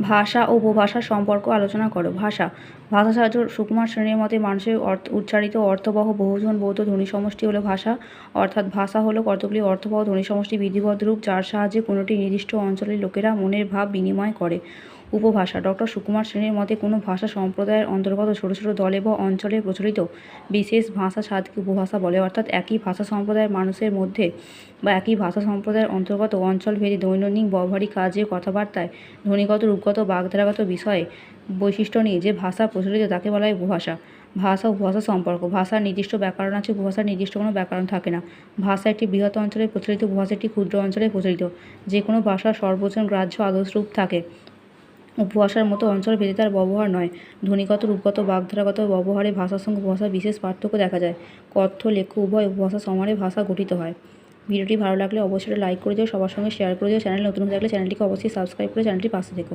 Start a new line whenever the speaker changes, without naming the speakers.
ভাষা ও উপভাষার সম্পর্ক আলোচনা করো। ভাষা ভাষা সাহায্য সুকুমার শ্রেণির মতে মানুষের অর্থ, উচ্চারিত অর্থবহ বহুজন বৌদ্ধ ধ্বনি সমষ্টি হলো ভাষা, অর্থাৎ ভাষা হলো কতগুলি অর্থবহ ধ্বনি সমষ্টি বিধিবদ্ধ রূপ যার সাহায্যে কোনোটি নির্দিষ্ট অঞ্চলের লোকেরা মনের ভাব বিনিময় করে। উপভাষা। ডক্টর সুকুমার সেনের মতে কোনো ভাষা সম্প্রদায়ের অন্তর্গত ছোট ছোট দলে বা অঞ্চলে প্রচলিত বিশেষ ভাষা সাদকে উপভাষা বলে। অর্থাৎ একই ভাষা সম্প্রদায়ের মানুষের মধ্যে বা একই ভাষা সম্প্রদায়ের অন্তর্গত অঞ্চলভেদে দৈনন্দিন ব্যবহারিক কাজে, কথাবার্তায় ধ্বনিগত, রূপগত বাগধারাগত বিষয়ে বৈশিষ্ট্য নিয়ে যে ভাষা প্রচলিত তাকে বলা হয় উপভাষা। ভাষা উপভাষা সম্পর্ক। ভাষার নির্দিষ্ট ব্যাকরণ আছে, উপভাষার নির্দিষ্ট কোনো ব্যাকরণ থাকে না। ভাষা একটি বৃহৎ অঞ্চলে প্রচলিত, উপভাষা একটি ক্ষুদ্র অঞ্চলে প্রচলিত। যে কোনো ভাষার সর্বজন গ্রাহ্য আদর্শ রূপ থাকে। উপভাষার মতো অঞ্চল ভেদে তার ব্যবহার নয়। ধ্বনিগত, রূপগত, বাগধারাগত ব্যবহারে ভাষার সঙ্গে উপভাষার বিশেষ পার্থক্য দেখা যায়। কথ্য, লেখ্য, উভয় উপভাষা সমানে ভাষা গঠিত হয়। ভিডিওটি ভালো লাগলে অবশ্যই লাইক করে দিও, সবার সঙ্গে শেয়ার করে দিও। চ্যানেল নতুন থাকলে চ্যানেলটিকে অবশ্যই সাবস্ক্রাইব করে চ্যানেলটি পাশে থেকো।